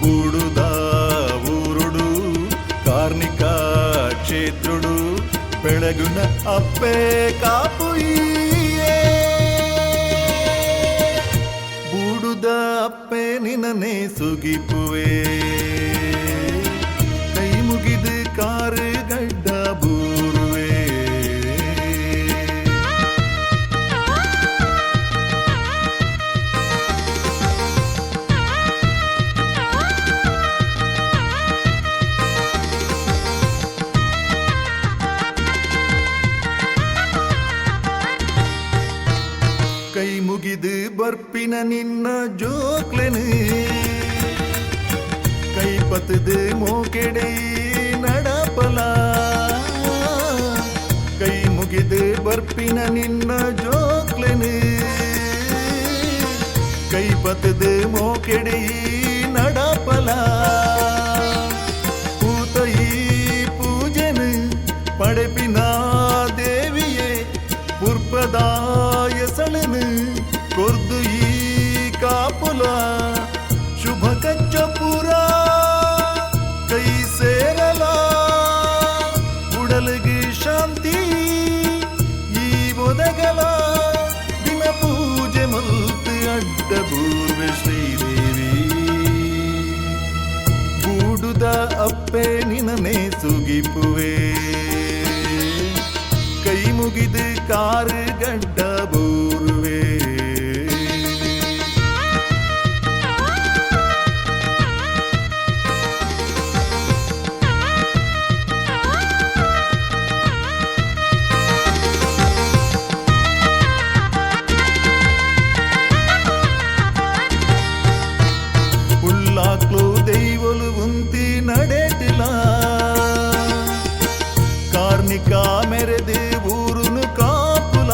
బూడుద ఊరుడు కార్మిక క్షేత్రుడు పెడగున అప్పే కాపు బూడుదా అప్పే నిననే సుగిపోయే கை முகிது பர்ப்பின நின்ன ஜோக்லனு கை பத்துது மோக்கெடை நடப்பலா கை முகிது பர்ப்பின நின்ன ஜோக்லனு கை பத்துது மோக்கெடை நடப்பலா படைப்பி కొర్దు ఈ కాపుల శుభ కచ్చపురా కై సేరలా ಉಡಲಿಗೆ ಶಾಂತಿ ಈ ಒದಗಲ ದಿನ ಪೂಜೆ ಮಲ್ತು ಅಡ್ಡ ಪೂರ್ವ ಶ್ರೀದೇವಿ ಬೂಡುದ ಅಪ್ಪೆ ನಿನನೆ ಸುಗಿಪುವೆ ಕೈ ಮುಗಿದು ಕಾರು ಗಡ್ಡ ಕಾರ್ಮಿಕ ಮೆರೆದು ಊರುನು ಕಾಪುಲ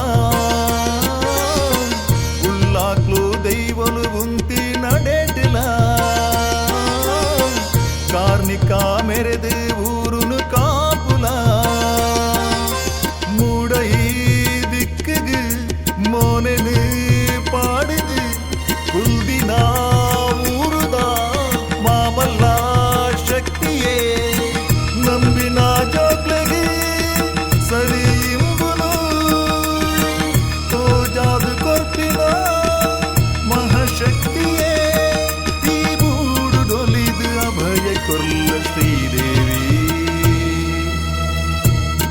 ಉಳ್ಳಾಕ್ಲು ದೈವಲು ಉಂತಿ ನಡೆಟಿಲ ಕಾರ್ಮಿಕ ಮೆರೆದು ಅಭಯ ಕೊಲ್ಲ ಶ್ರೀದೇವಿ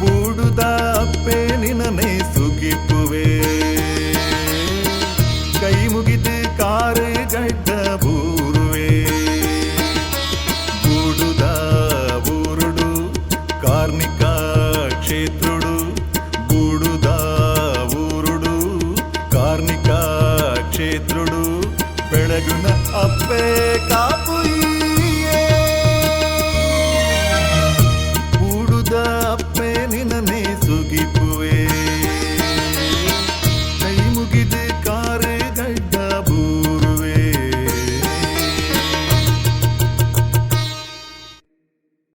ಬೂಡುದ ಅಪ್ಪೆ ನಿನನೆ ಸುಗಿಪುವೆ ಕೈ ಮುಗಿದು ಕಾರು ಗಡ್ಡ ಬೂರುವೆ ಬೂಡುದ ಊರುಡು ಕಾರ್ಮಿಕ ಕ್ಷೇತ್ರುಡು ಬೂಡುದ ಊರುಡು ಕಾರ್ಮಿಕ ಕ್ಷೇತ್ರುಡು ಬೆಳಗುನ ಅಪ್ಪೆ ಕಾ